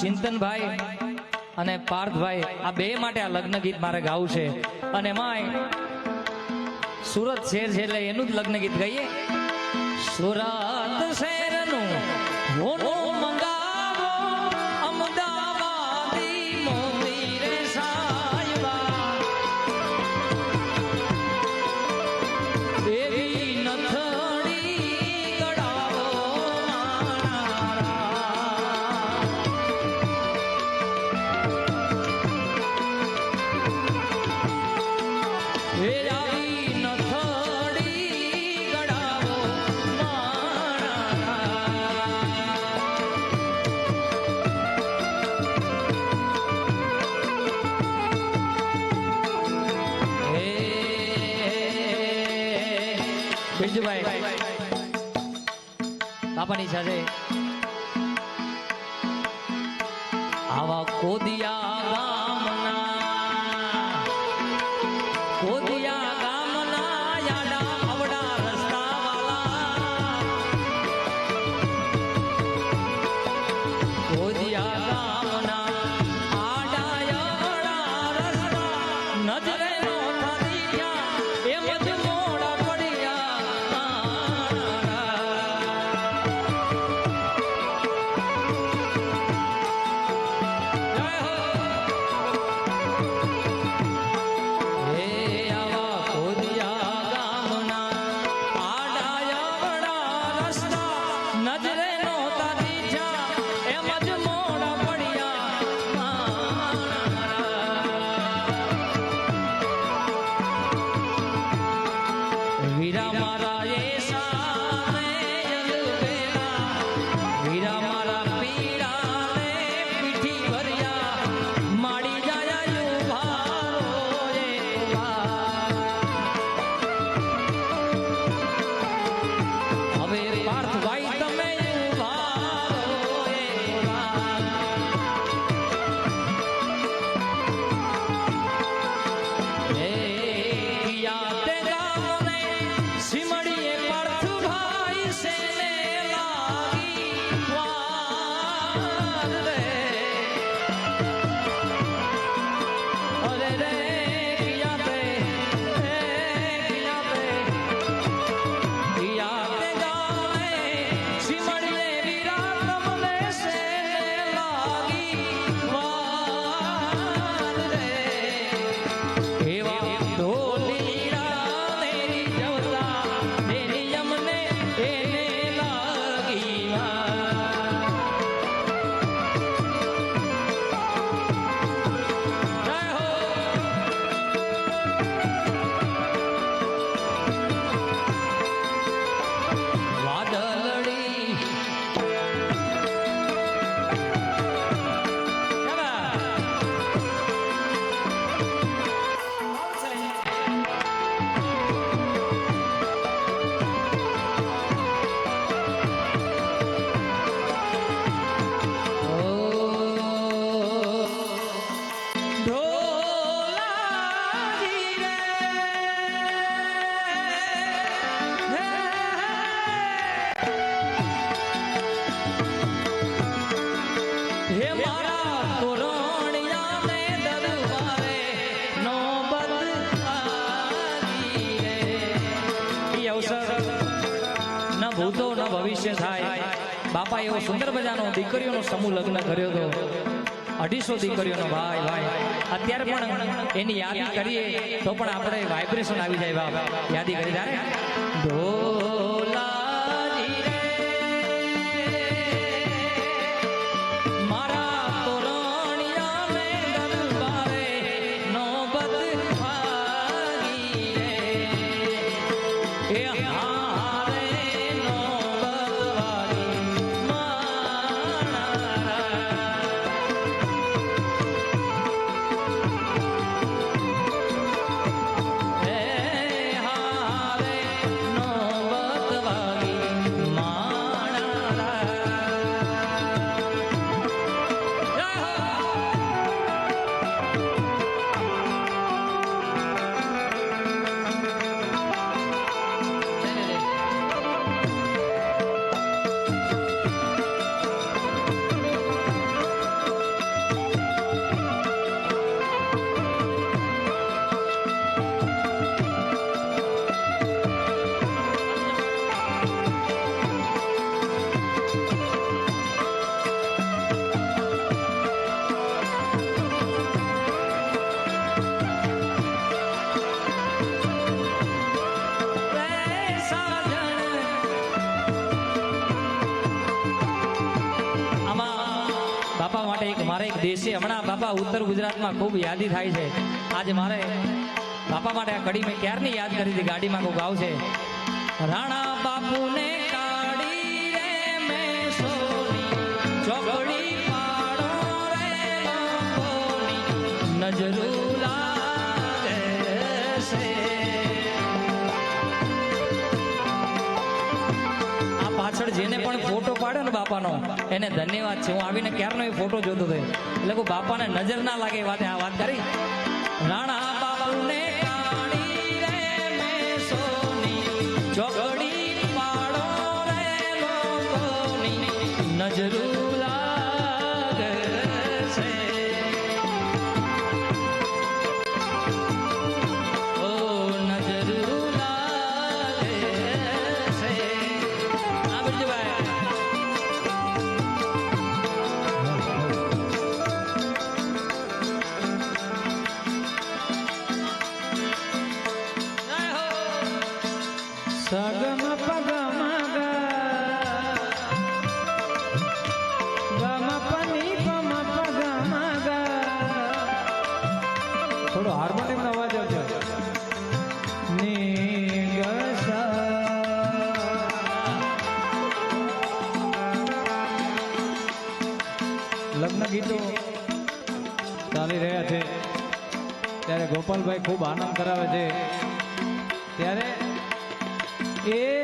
ચિંતનભાઈ અને પાર્થભાઈ, આ બે માટે આ લગ્ન ગીત મારે ગાવું છે. અને માય સુરત શહેર છે એટલે એનું જ લગ્ન ગીત ગાઈએ. સુરત શહેરનું બિરજુભાઈ બાપાની સાથે. આવા કોદિયા ગામના વીરા મારા એ સામે મારા પીડાને પીઠી ભર્યા માડી જાયા યુભારો એકવાર. હવે પાર્થભાઈ તમે. ભૂતો ન ભવિષ્ય થાય. બાપા એવો સુંદર મજાનો દીકરીઓનો સમૂહ લગ્ન કર્યો હતો. અઢીસો દીકરીઓનો ભાઈ ભાઈ. અત્યારે પણ એની યાદી કરીએ તો પણ આપણે વાઇબ્રેશન આવી જાય યાદી કરી ત્યારે ઢોલાજી મારે એક દેશી હમણાં બાપા ઉત્તર ગુજરાતમાં ખૂબ યાદી થાય છે. આજે મારે બાપા માટે આ કડી મેં ક્યારની યાદ કરી હતી? ગાડીમાં કોઈ ગાવ છે રાણા બાપુને કાઢી નજરું પાછળ જેને પણ ફોટો પાડ્યો ને બાપાનો, એને ધન્યવાદ છે. હું આવીને ક્યારનો એ ફોટો જોતો હતો એટલે કોઈ બાપાને નજર ના લાગે એ વાતે, આ વાત કરી. રાણા બાપુને ચોકડી પાડો ગોપાલભાઈ ખૂબ આનંદ કરાવે છે. ત્યારે એક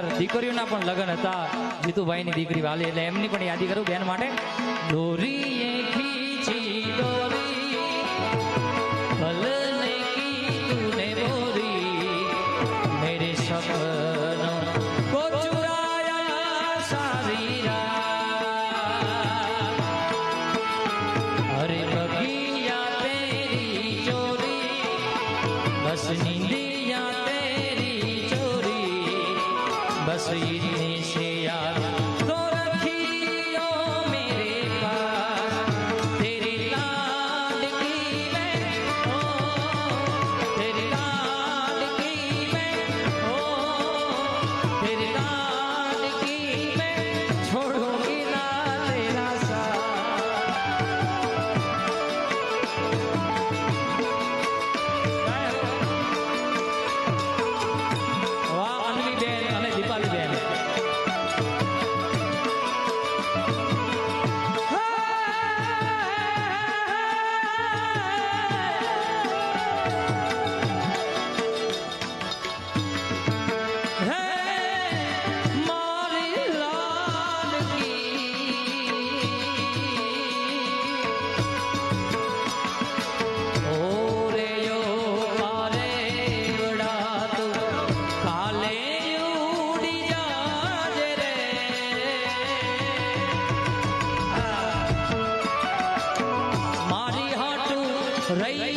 અંદર દીકરીઓના પણ લગ્ન હતા. જીતુભાઈની દીકરી વાલી, એટલે એમની પણ યાદી કરું બેન માટે. દોરીએ રહી જાને